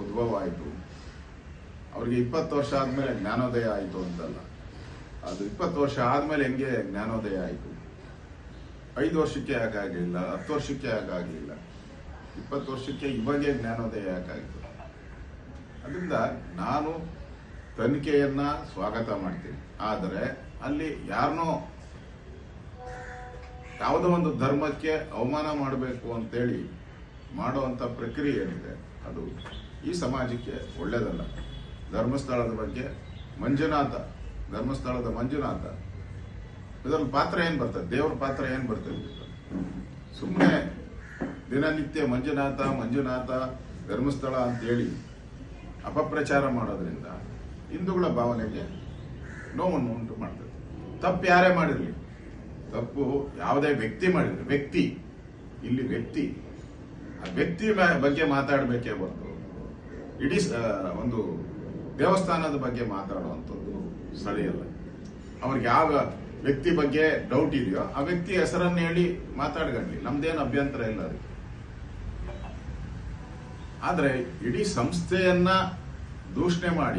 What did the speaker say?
ಉದ್ಭವ ಆಯಿತು ಅವ್ರಿಗೆ ಇಪ್ಪತ್ತು ವರ್ಷ ಆದಮೇಲೆ ಜ್ಞಾನೋದಯ ಆಯಿತು ಅಂತಲ್ಲ. ಅದು ಇಪ್ಪತ್ತು ವರ್ಷ ಆದಮೇಲೆ ಹೆಂಗೆ ಜ್ಞಾನೋದಯ ಆಯಿತು? ಐದು ವರ್ಷಕ್ಕೆ ಯಾಕಾಗಲಿಲ್ಲ ಹತ್ತು ವರ್ಷಕ್ಕೆ ಯಾಕಾಗಲಿಲ್ಲ ಇಪ್ಪತ್ತು ವರ್ಷಕ್ಕೆ ಇವಾಗೆ ಜ್ಞಾನೋದಯ ಯಾಕಾಯಿತು ಅದರಿಂದ ನಾನು ತನಿಖೆಯನ್ನ ಸ್ವಾಗತ ಮಾಡ್ತೀನಿ. ಆದರೆ ಅಲ್ಲಿ ಯಾರನ್ನೋ ಯಾವುದೋ ಒಂದು ಧರ್ಮಕ್ಕೆ ಅವಮಾನ ಮಾಡಬೇಕು ಅಂತೇಳಿ ಮಾಡುವಂಥ ಪ್ರಕ್ರಿಯೆ ಏನಿದೆ, ಅದು ಈ ಸಮಾಜಕ್ಕೆ ಒಳ್ಳೆಯದಲ್ಲ ಧರ್ಮಸ್ಥಳದ ಬಗ್ಗೆ ಮಂಜುನಾಥ, ಧರ್ಮಸ್ಥಳದ ಮಂಜುನಾಥ. ಇದರಲ್ಲಿ ಪಾತ್ರ ಏನು ಬರ್ತದೆ? ದೇವರ ಪಾತ್ರ ಏನು ಬರ್ತದೆ? ಸುಮ್ಮನೆ ದಿನನಿತ್ಯ ಮಂಜುನಾಥ ಮಂಜುನಾಥ, ಧರ್ಮಸ್ಥಳ ಅಂತೇಳಿ ಅಪಪ್ರಚಾರ ಮಾಡೋದ್ರಿಂದ ಹಿಂದೂಗಳ ಭಾವನೆಗೆ ನೋವನ್ನು ಉಂಟು ಮಾಡ್ತದೆ. ತಪ್ಪು ಯಾರೇ ಮಾಡಿರಲಿ. ತಪ್ಪು ಯಾವುದೇ ವ್ಯಕ್ತಿ ಮಾಡಿರಲಿ. ವ್ಯಕ್ತಿ. ಇಲ್ಲಿ ವ್ಯಕ್ತಿ. ಆ ವ್ಯಕ್ತಿ ಬಗ್ಗೆ ಮಾತಾಡಬೇಕೇ ಹೊರತು ಇಡೀ ಒಂದು ದೇವಸ್ಥಾನದ ಬಗ್ಗೆ ಮಾತಾಡುವಂಥದ್ದು ಸರಿಯಲ್ಲ ಅವ್ರಿಗೆ ಯಾವ ವ್ಯಕ್ತಿ ಬಗ್ಗೆ ಡೌಟ್ ಇದೆಯೋ ಆ ವ್ಯಕ್ತಿ ಹೆಸರನ್ನು ಹೇಳಿ ಮಾತಾಡ್ಕೊಳ್ಳಿ ನಮ್ದೇನು ಅಭ್ಯಂತರ ಇಲ್ಲ ಅದಕ್ಕೆ ಆದ್ರೆ ಇಡೀ ಸಂಸ್ಥೆಯನ್ನ ದೂಷಣೆ ಮಾಡಿ